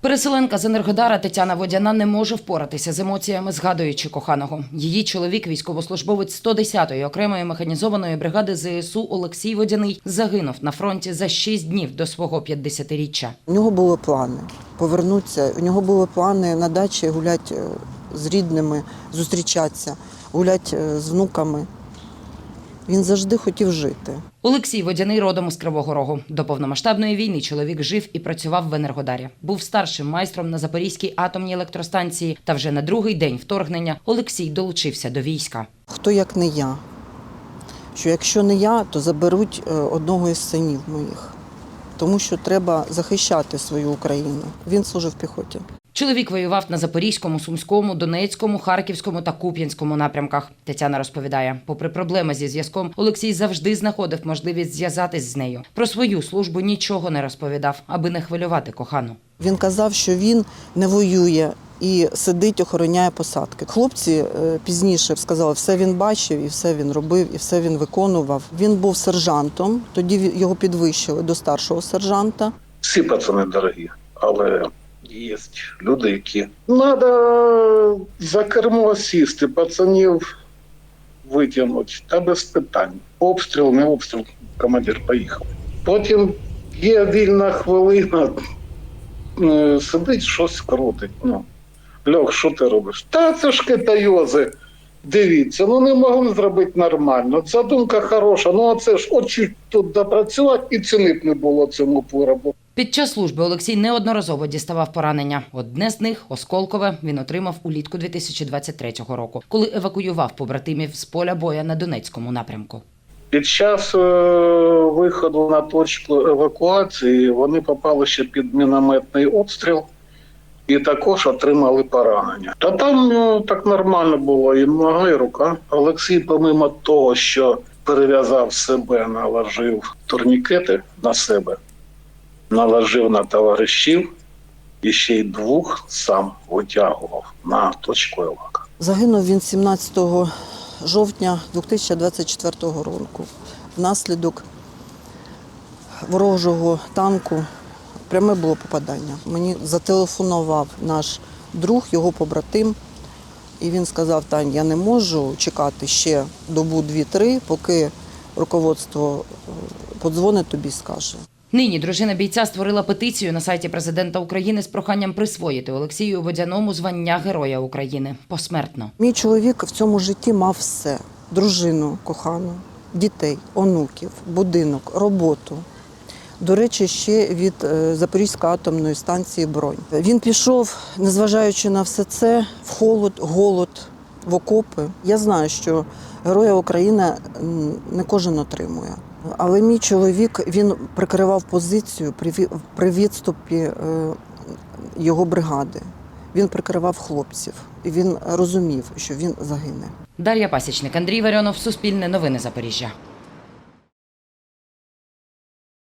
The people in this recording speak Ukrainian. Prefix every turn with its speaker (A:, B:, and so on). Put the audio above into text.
A: Переселенка з Енергодара Тетяна Водяна не може впоратися з емоціями, згадуючи коханого. Її чоловік, військовослужбовець 110-ї окремої механізованої бригади ЗСУ Олексій Водяний, загинув на фронті за 6 днів до свого 50-річчя.
B: У нього були плани повернутися. У нього були плани на дачі гуляти е, з рідними, зустрічатися, гуляти е, з внуками. Він завжди хотів жити.
A: Олексій Водяний родом із Кривого Рогу. До повномасштабної війни чоловік жив і працював в Енергодарі. Був старшим майстром на Запорізькій атомній електростанції. Та вже на другий день вторгнення Олексій долучився до війська.
B: Хто як не я? Що якщо не я, то заберуть е, одного із синів моїх. Тому що треба захищати свою Україну. Він служив в піхоті.
A: Чоловік воював на Запорізькому, Сумському, Донецькому, Харківському та Куп'янському напрямках. Тетяна розповідає, попри проблеми зі зв'язком, Олексій завжди знаходив можливість зв'язатись з нею. Про свою службу нічого не розповідав, аби не хвилювати кохану.
B: Він казав, що він не воює і сидить, охороняє посадки. Хлопці е, пізніше сказали, все він бачив, і все він робив, і все він виконував. Він був сержантом. Тоді його підвищили до старшого сержанта.
C: Всі пацани дорогі, але є люди, які треба за кермо сісти, пацанів витягнути, та без питань. Обстріл, не обстріл, командир поїхав. Потім є вільна хвилина, е, сидить, щось крутить. Ну, Льох, що ти робиш? Та це ж китайози. Дивіться, ну не могли зробити нормально. Задумка хороша, ну а це ж чуть тут допрацювати і ціни б не було цьому поробу.
A: Під час служби Олексій неодноразово діставав поранення. Одне з них осколкове він отримав улітку 2023 року, коли евакуював побратимів з поля боя на Донецькому напрямку.
C: Під час е, виходу на точку евакуації вони попали ще під мінометний обстріл і також отримали поранення. Та там ну, так нормально було і нога, і рука. Олексій, помимо того, що перев'язав себе, наложив турнікети на себе, наложив на товаришів і ще й двох сам витягував на точку еваку.
B: Загинув він 17 жовтня 2024 року внаслідок ворожого танку. Пряме було попадання. Мені зателефонував наш друг, його побратим, і він сказав: Тань, я не можу чекати ще добу дві-три, поки руководство е, подзвонить тобі і скаже.
A: Нині дружина бійця створила петицію на сайті президента України з проханням присвоїти Олексію Водяному звання Героя України посмертно.
B: Мій чоловік в цьому житті мав все: дружину кохану, дітей, онуків, будинок, роботу. До речі, ще від е, Запорізької атомної станції Бронь. Він пішов, незважаючи на все це, в холод, голод, в окопи. Я знаю, що Героя України не кожен отримує. Але мій чоловік він прикривав позицію при відступі е, його бригади. Він прикривав хлопців, і він розумів, що він загине.
A: Дар'я Пасічник, Андрій Варіонов, Суспільне новини Запоріжжя.